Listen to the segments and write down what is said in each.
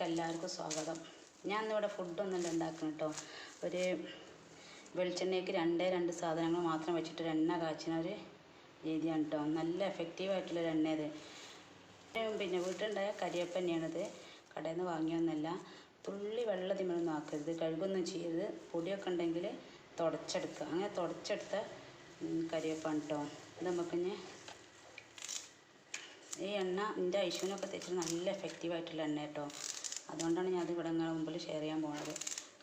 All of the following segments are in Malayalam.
വീഡിയോയിലേക്ക് എല്ലാവർക്കും സ്വാഗതം. ഞാൻ ഇന്നിവിടെ ഫുഡൊന്നുമല്ല ഉണ്ടാക്കണം കേട്ടോ ഒരു വെളിച്ചെണ്ണയ്ക്ക് രണ്ടേ രണ്ട് സാധനങ്ങൾ മാത്രം വെച്ചിട്ട് ഒരു എണ്ണ കാച്ചുന്ന ഒരു രീതിയാണ് കേട്ടോ നല്ല എഫക്റ്റീവായിട്ടുള്ളൊരു എണ്ണ ഇത് പിന്നെ വീട്ടിലുണ്ടായ കരിയപ്പന്നെയാണിത് കടയിൽ നിന്ന് വാങ്ങിയൊന്നുമല്ല തുള്ളി വെള്ളം തിമ്മലൊന്നും ആക്കരുത്. കഴുകൊന്നും ചെയ്യരുത്. പൊടിയൊക്കെ ഉണ്ടെങ്കിൽ തുടച്ചെടുക്കുക. അങ്ങനെ തുടച്ചെടുത്ത കരിയപ്പാണ് കേട്ടോ ഇത് നമുക്കിഞ്ഞ് ഈ എണ്ണ എന്റെ ഐശുവിനൊക്കെ തേച്ചിട്ട് നല്ല എഫക്റ്റീവായിട്ടുള്ള എണ്ണ കേട്ടോ അതുകൊണ്ടാണ് ഞാൻ അത് ഇവിടെ നിങ്ങളുടെ മുമ്പിൽ ഷെയർ ചെയ്യാൻ പോണത്.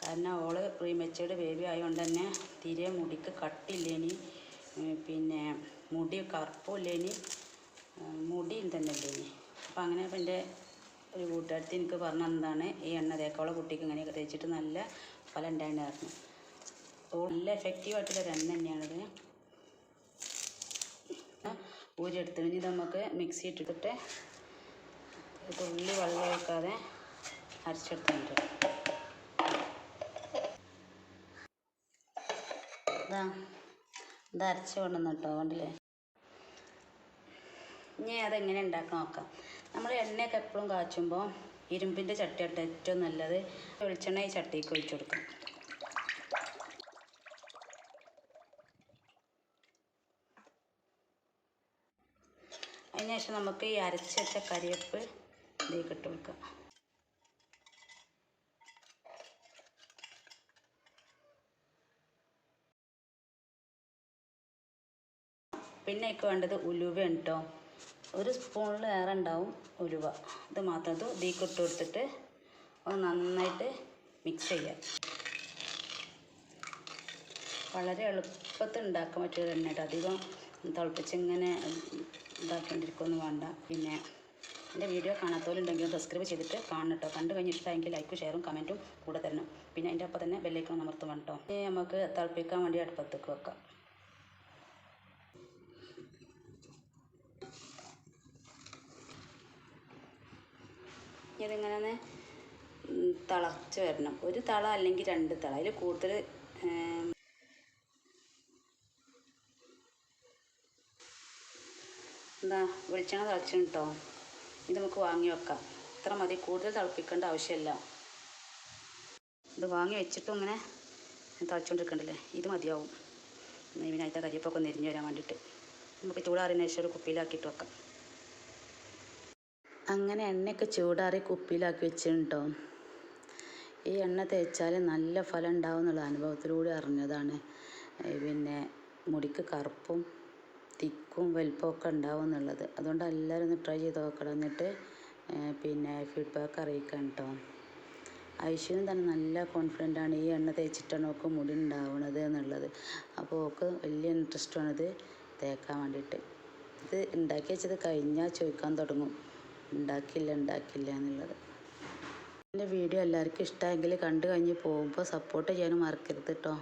കാരണം ഓൾ പ്രീ മെച്ചേർഡ് ബേബി ആയതുകൊണ്ട് തന്നെ തീരെ മുടിക്ക് കട്ടില്ലേനി പിന്നെ മുടി കറുപ്പില്ലേനി മുടിയും തന്നെ ഇല്ലേനി അപ്പോൾ അങ്ങനെ അപ്പം എന്റെ ഒരു കൂട്ടുകാരത്തി എനിക്ക് പറഞ്ഞു എന്താണ് ഈ എണ്ണ തേക്കോളെ കുട്ടിക്ക് ഇങ്ങനെയൊക്കെ തേച്ചിട്ട് നല്ല ഫലം ഉണ്ടായിരുന്നു നല്ല എഫക്റ്റീവായിട്ടുള്ള എണ്ണ തന്നെയാണിത്. ഊരിയെടുത്ത് ഇനി നമുക്ക് മിക്സി ഇട്ടിട്ട് തുള്ളി വെള്ളം ഒഴിക്കാതെ അരച്ചെടുത്തിട്ടുണ്ട്. ഇതാ അരച്ച് കൊണ്ടുവന്നു കേട്ടോ കണ്ടില്ലേ? ഇനി അതെങ്ങനെ ഉണ്ടാക്കാൻ നോക്കാം. നമ്മൾ എണ്ണയൊക്കെ എപ്പോഴും കാച്ചുമ്പോൾ ഇരുമ്പിന്റെ ചട്ടിയായിട്ട് ഏറ്റവും നല്ലത്. വെളിച്ചെണ്ണ ഈ ചട്ടിക്ക് ഒഴിച്ചു കൊടുക്കാം. അതിനുശേഷം നമുക്ക് ഈ അരച്ച് വെച്ച കരിവേപ്പ് ഇതിലേക്ക് ഇട്ട് കൊടുക്കാം. പിന്നെ എനിക്ക് വേണ്ടത് ഉലുവയാണ് കേട്ടോ ഒരു സ്പൂണിൽ ഏറെ ഉണ്ടാവും ഉലുവ. ഇത് മാത്രം ഇത് ഇതിലേക്ക് ഇട്ട് കൊടുത്തിട്ട് ഒന്ന് നന്നായിട്ട് മിക്സ് ചെയ്യാം വളരെ എളുപ്പത്തിൽ ഉണ്ടാക്കാൻ പറ്റിയത് എണ്ണ കേട്ടോ. അധികം തിളപ്പിച്ച് ഇങ്ങനെ ഇതാക്കേണ്ടിരിക്കുമെന്ന് വേണ്ട. പിന്നെ എന്റെ വീഡിയോ കാണാത്തവരുണ്ടെങ്കിൽ സബ്സ്ക്രൈബ് ചെയ്തിട്ട് കാണണം കേട്ടോ. കണ്ടു കഴിഞ്ഞ് ഇഷ്ടമായെങ്കിൽ ലൈക്കും ഷെയറും കമന്റും കൂടെ തരണം. പിന്നെ അതിന്റെ ഒപ്പം തന്നെ ബെല്ലൈക്കണം അമർത്തും കേട്ടോ. നമുക്ക് തിളപ്പിക്കാൻ വേണ്ടി അടുപ്പത്തേക്ക് വെക്കാം. ഇതിങ്ങനെ തിളച്ച് വരണം. ഒരു തള അല്ലെങ്കിൽ രണ്ട് തള. അതിൽ കൂടുതൽ എന്താ വെളിച്ചെണ്ണ തിളച്ചും കേട്ടോ ഇത് നമുക്ക് വാങ്ങി വെക്കാം. ഇത്ര മതി. കൂടുതൽ തിളപ്പിക്കേണ്ട ആവശ്യമില്ല. ഇത് വാങ്ങി വെച്ചിട്ടും ഇങ്ങനെ തിളച്ചുകൊണ്ടിരിക്കണ്ടല്ലേ ഇത് മതിയാവും. പിന്നെ അതിന്റെ കരിയപ്പൊക്കെ ഒന്ന് എരിഞ്ഞു വരാൻ വേണ്ടിയിട്ട്. നമുക്ക് ചൂടാറിന് ശേഷം ഒരു കുപ്പിയിലാക്കിയിട്ട് വെക്കാം. അങ്ങനെ എണ്ണയൊക്കെ ചൂടാറി കുപ്പിയിലാക്കി വെച്ചിട്ടുണ്ടോ? ഈ എണ്ണ തേച്ചാൽ നല്ല ഫലം ഉണ്ടാവും എന്നുള്ള അനുഭവത്തിലൂടെ അറിഞ്ഞതാണ്. പിന്നെ മുടിക്ക് കറുപ്പും തിക്കും വലിപ്പമൊക്കെ ഉണ്ടാവും എന്നുള്ളത്. അതുകൊണ്ട് എല്ലാവരും ഒന്ന് ട്രൈ ചെയ്ത് നോക്കണം. എന്നിട്ട് പിന്നെ ഫീഡ്ബാക്ക് അറിയിക്കാം കേട്ടോ. ഐശ്വര്യം തന്നെ നല്ല കോൺഫിഡന്റ് ആണ് ഈ എണ്ണ തേച്ചിട്ടാണ് ഓക്ക് മുടി ഉണ്ടാവുന്നത് എന്നുള്ളത്. അപ്പോൾ ഓക്ക് വലിയ ഇൻട്രസ്റ്റാണ് ഇത് തേക്കാൻ വേണ്ടിയിട്ട്. ഇത് ഉണ്ടാക്കി വെച്ചത് കഴിഞ്ഞാൽ ചോദിക്കാൻ തുടങ്ങും. ഉണ്ടാക്കില്ല ഉണ്ടാക്കില്ല എന്നുള്ളത്. എന്റെ വീഡിയോ എല്ലാവർക്കും ഇഷ്ടമെങ്കിൽ കണ്ടു കഴിഞ്ഞ് പോകുമ്പോൾ സപ്പോർട്ട് ചെയ്യാനും മറക്കരുത് കേട്ടോ